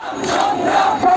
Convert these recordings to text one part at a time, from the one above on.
Jump.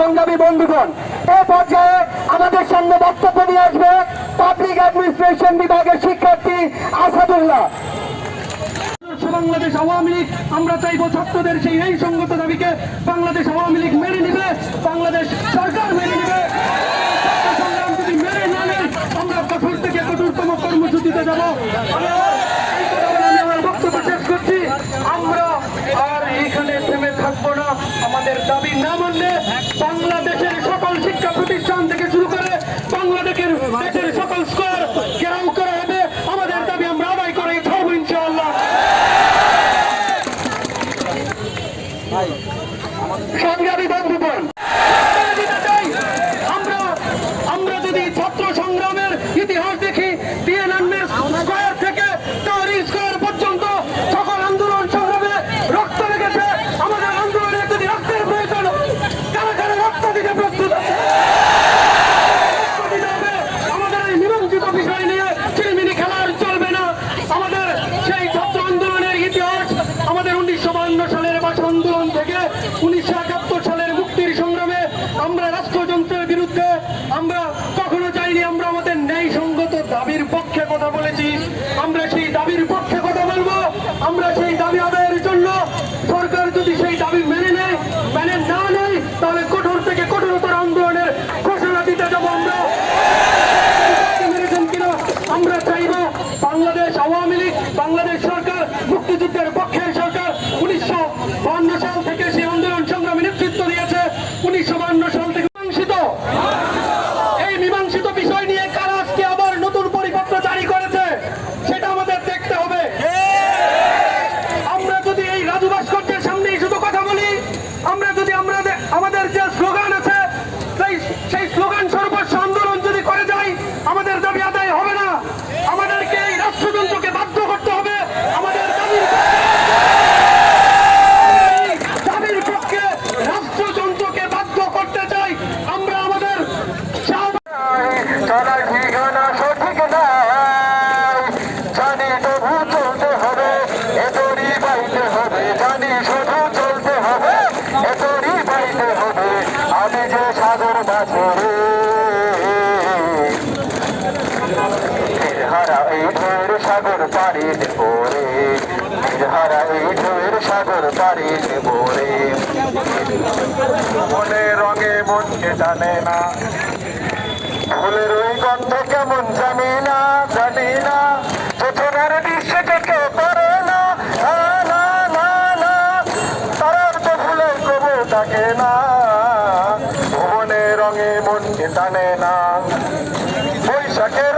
সংগ্রামী বন্ধুগণ, এ পর্যায়ে আমাদের সামনে বক্তব্য নিয়ে আসবে পাবলিক অ্যাডমিনিস্ট্রেশন বিভাগের শিক্ষার্থী আসাদুল্লাহ। বাংলাদেশ আওয়ামী লীগ, আমরা চাইব ছাত্রদের সেই এই সঙ্গত দাবিকে বাংলাদেশ আওয়ামী লীগ মেনে নিবে, বাংলাদেশ সরকার মেনে নিবে। সংগ্রাম যদি মেনে না নেয়, আমরা কঠোর থেকে কঠোরতম কর্মসূচিতে যাব। আমরা আর এখানে থেমে থাকব না। আমাদের দাবি না মানলে উনিশশো সাগর পাড়ি নেব রে। হারা সাগর পাড়ি নেব মনে রঙে মনকে জানে না। ফুলের ওই গন্ধ কেমন জানি না জানি না। চোখের দৃশ্য চোখে পড়ে না। না না না তারার তো ফুলের কবু থাকে না। ভুবনে রঙে মনকে জানে না। বৈশাখের